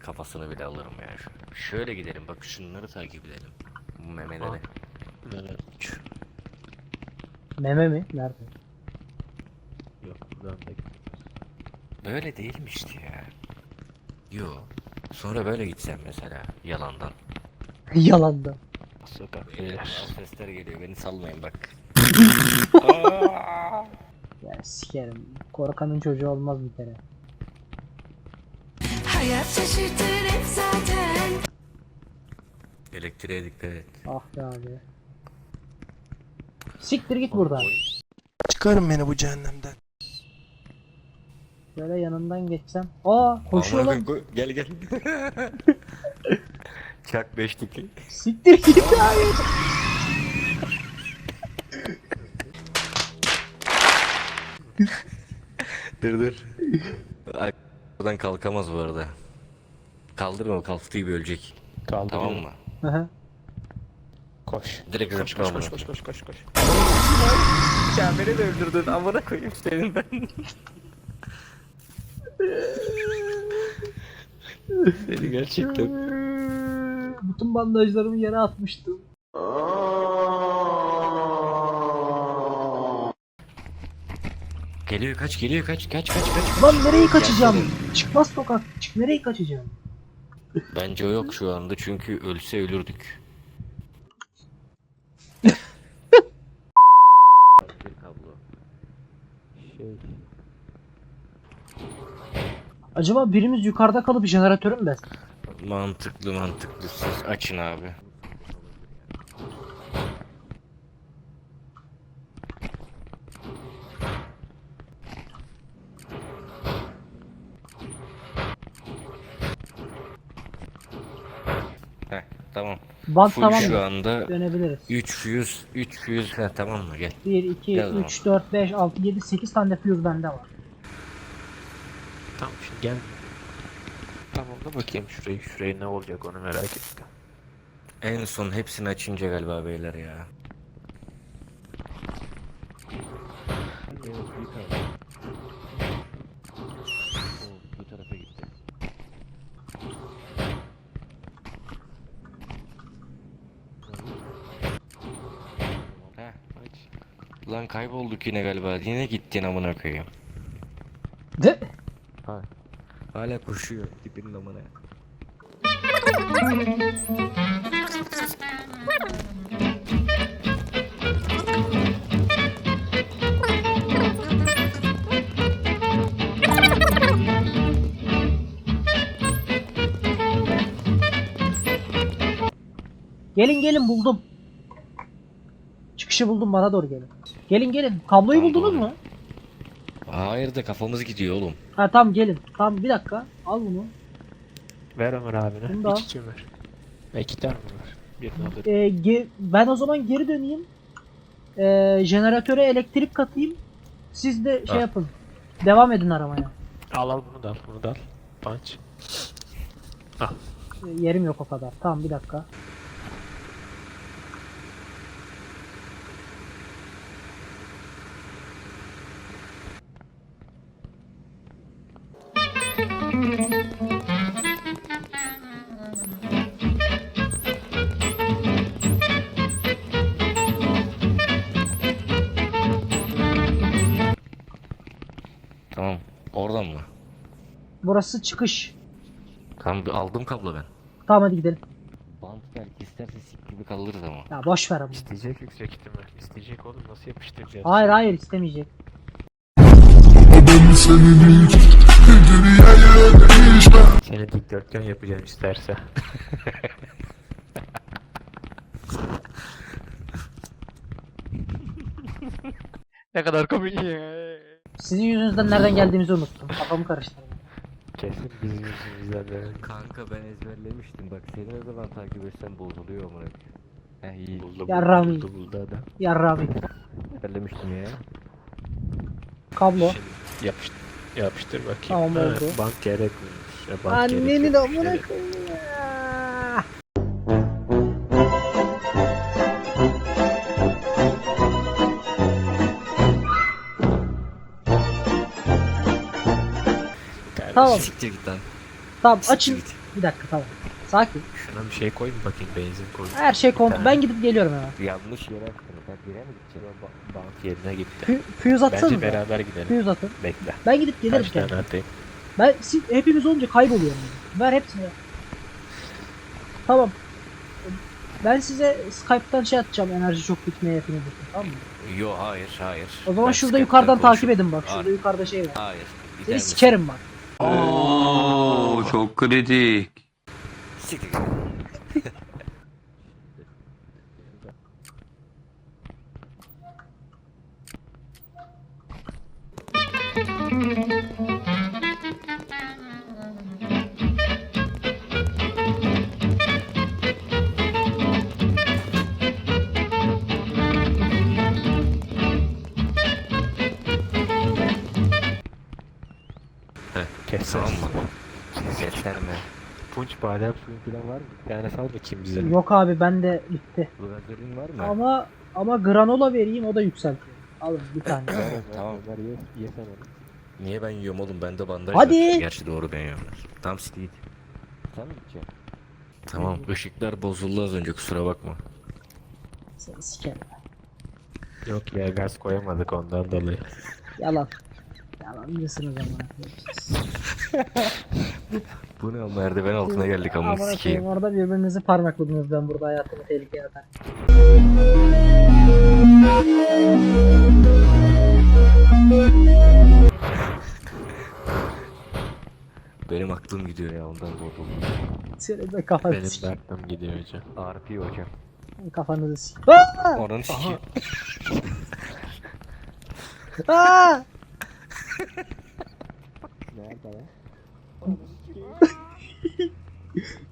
kafasını bile alırım ya. Ş- Şöyle gidelim bak şunları takip edelim. Bu memeleri. Üç. Meme mi? Nerede? Yok buradan da Böyle değilmişti ya. Yo. Sonra böyle gitsem mesela yalandan. Yalanda. sokak beyler. Sesler geliyor beni salmayın bak. Ya sikerim. Korkanın çocuğu olmaz bir kere. Hayat şaşırtır hep zaten Elektriğe dikkat et. Ah be abi. Siktir git buradan. Çıkarın beni bu cehennemden. Şöyle yanından geçsem. Aa koşuyor Aman lan. koy- Gel gel. Çak beşlik. Siktir git abi. Dur dur. Buradan kalkamaz bu arada. Kaldırma kalktığı gibi ölecek. Tamam mı? Hı hı. Koş. Direkt Koş koş koş koş koş koş koş. Ya beni de öldürdün amına koyayım senin ben. Seni gerçekten. Bütün bandajlarımı yere atmıştım. Geliyor kaç geliyor kaç kaç kaç kaç. Lan nereye kaçacağım? Çıkmaz sokak. Çık nereye kaçacağım? Bence o yok şu anda çünkü ölse ölürdük. Bir kablo. Şey. Acaba birimiz yukarıda kalıp jeneratörü mü besler? Mantıklı mantıklı siz açın abi. Heh, tamam. Bant Full tamam şu mı? anda Dönebiliriz. 3 fuse 3 fuse Heh, tamam mı gel. 1, 2, Gel o 3, 4, 5, 6, 7, 8 tane de fuse bende var. Tamam şimdi gel. Tamam da bakayım şurayı şuraya ne olacak onu merak ettim. En son hepsini açınca galiba beyler ya. Bu tarafa gitti. Heh, aç. Lan kaybolduk yine galiba. Yine gittin amına koyayım. De Ha. Hala koşuyor tipinin amına. gelin gelin buldum. Çıkışı buldum bana doğru gelin. Gelin gelin. Kabloyu Tamam, buldunuz mu? Hayır da kafamız gidiyor oğlum. Ha tamam gelin. Tamam bir dakika. Al bunu. Ver Ömer abine. Bunu da al. İki ver. Ha, iki tane mi var? Birini alırım. Ee, ge- ben o zaman geri döneyim. Ee, jeneratöre elektrik katayım. Siz de şey Ha. yapın. Devam edin aramaya. Al al bunu da al bunu da al. Punch. Ee, yerim yok o kadar. Tamam bir dakika. Burası çıkış. Tamam aldım kablo ben. Tamam hadi gidelim. Bant belki isterse sik gibi kaldırırız ama. Ya boş ver ama. İsteyecek yüksek ihtimal. İsteyecek oğlum nasıl yapıştıracağız? Hayır hayır istemeyecek. Seni dikdörtgen yapacağım isterse. ne kadar komik ya. Sizin yüzünüzden nereden geldiğimizi unuttum. Kafamı karıştırdım. Kesin bizim yüzümüzden de. Kanka ben ezberlemiştim bak seni ne zaman takip etsem bozuluyor amına koyayım. Heh iyi Buldu Ya buldu, buldu adam. Yarrami. ezberlemiştim ya. Kablo. Şimdi yapıştır, yapıştır bakayım. Tamam, Ha, oldu. Bant gerekmiyormuş. Ya, bant Annenin amına koyayım ya. Tamam. Siktir git lan. Tamam Siktir açın. git. Bir dakika tamam. Sakin. Şuna bir şey koy mu bakayım benzin koy. Her şey kontrol. Ben gidip geliyorum hemen. Yanlış yere attın. Ben bire mi gideceğim? Ba- Bank yerine gitti. Fü füze atsanız Bence beraber gidelim. Füze atın. Bekle. Ben gidip gelirim Kaç tane atayım? Ben siz, hepimiz olunca kayboluyorum. Yani. Ver hepsini ver. Tamam. Ben size Skype'tan şey atacağım enerji çok bitmeye yakın olursa tamam mı? Yo hayır hayır. O zaman Ben şurada Skype'ten yukarıdan takip konuşurum. edin bak. Şurada Hayır. yukarıda şey var. Hayır. gider Seni misin? sikerim bak. Oo çok kritik. Siktir. Tamam tamam mı? Seslenme. Punç badem suyu falan var mı? Tane sal bakayım bize. Yok abi bende bitti. Glazörün var mı? Ama ama granola vereyim o da yükseltiyor. Alın bir tane. Tamam. Ömer ye, ye sen onu. Niye ben yiyorum oğlum? Bende bandaj Hadi. var. Gerçi doğru ben yiyorum. Tam Steve. Sen mi içeceksin? Tamam. ışıklar bozuldu az önce kusura bakma. Seni sikerim. Yok ya gaz koyamadık ondan dolayı. Yalan. Yalan amına koyayım? Bu ne merdiven altına geldik amına Amına sikeyim. koyayım orada birbirinizi parmakladınız ben burada hayatımı tehlikeye atar. Benim aklım gidiyor ya ondan bozuldu. Senin de kafanı Benim de sikeyim. aklım gidiyor hocam. RP hocam. Kafanızı sikeyim. Aa! Onun sikeyim. Aa! Nerede lan?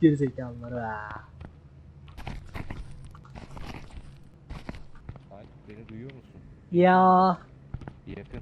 Gerizekalılar ha. Alp beni duyuyor musun? Ya Yakın.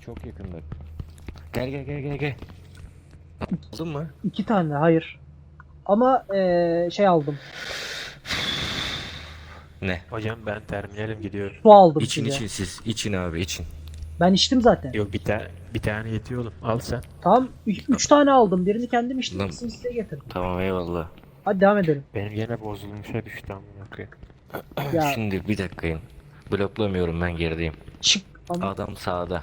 Çok yakınlar. Gel gel gel gel gel. Aldın mı? iki tane hayır. Ama eee, şey aldım. Ne? Hocam ben terminalim gidiyorum. Su aldım İçin size. için siz. İçin abi için. Ben içtim zaten. Yok bir tane bir tane yetiyor oğlum. Al sen. Tamam ü- üç tane aldım. Birini kendim içtim. Lan- ikisini size getirdim. Tamam eyvallah. Hadi devam edelim. Benim yine bozulmuşa düştü amına koyayım. Ya Şimdi bir dakikayım. Bloklamıyorum ben gerideyim. çık. Ama Adam sağda.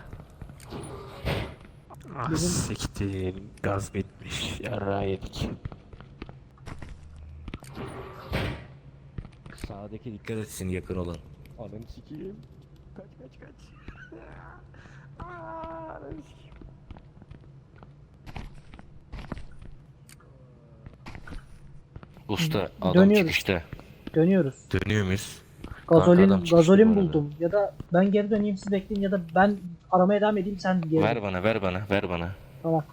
Ah Bizim- siktir. Gaz bitmiş. Yarrağı yedik. Sağdaki dikkat etsin yakın olan. Ananı sikeyim. Kaç kaç kaç. Usta adam Dönüyoruz. çıkışta. Dönüyoruz. Dönüyor muyuz? Gazolin adam gazolin arada. buldum. Ya da ben geri döneyim siz bekleyin ya da ben aramaya devam edeyim sen geri. Ver bana ver bana ver bana. Tamam.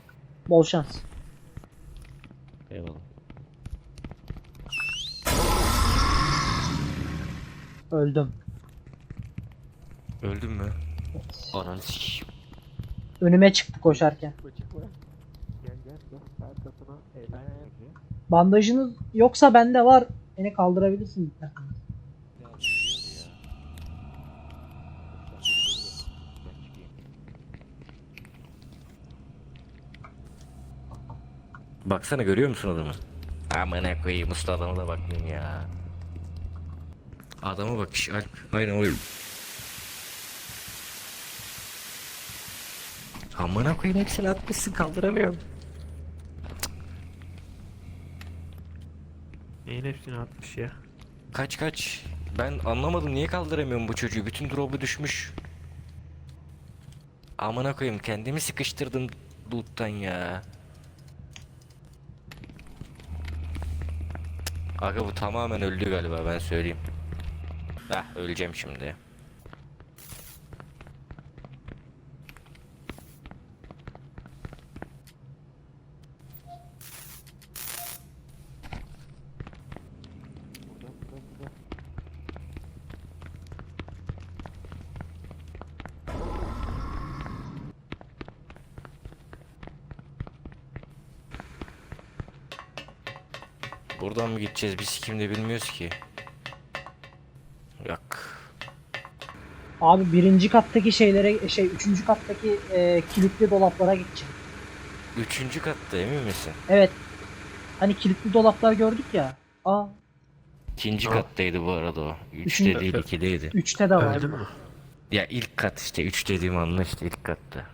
Bol şans. Eyvallah. Öldüm. Öldün mü? Ananı sikeyim. Önüme çıktı koşarken. Bandajınız yoksa bende var. Beni kaldırabilirsin. Baksana görüyor musun adamı? Amına koyayım usta adama da bakmayayım ya. Adama bak Alp. Aynen o. Amına koyayım hepsini atmışsın kaldıramıyorum. Neyin hepsini atmış ya. Kaç kaç. Ben anlamadım niye kaldıramıyorum bu çocuğu. Bütün drop'u düşmüş. Amına koyayım kendimi sıkıştırdım loot'tan ya. Aga bu tamamen öldü galiba ben söyleyeyim. Heh öleceğim şimdi. Buradan mı gideceğiz biz kimde bilmiyoruz ki. Yok. Abi birinci kattaki şeylere şey üçüncü kattaki e, kilitli dolaplara gideceğim. Üçüncü katta emin misin? Evet. Hani kilitli dolaplar gördük ya. Aa İkinci Ha. kattaydı bu arada o. Üçüncü- Üçte değil ikideydi. 3'te de var. Öldü mü? Ya ilk kat işte üç dediğim anla işte ilk katta.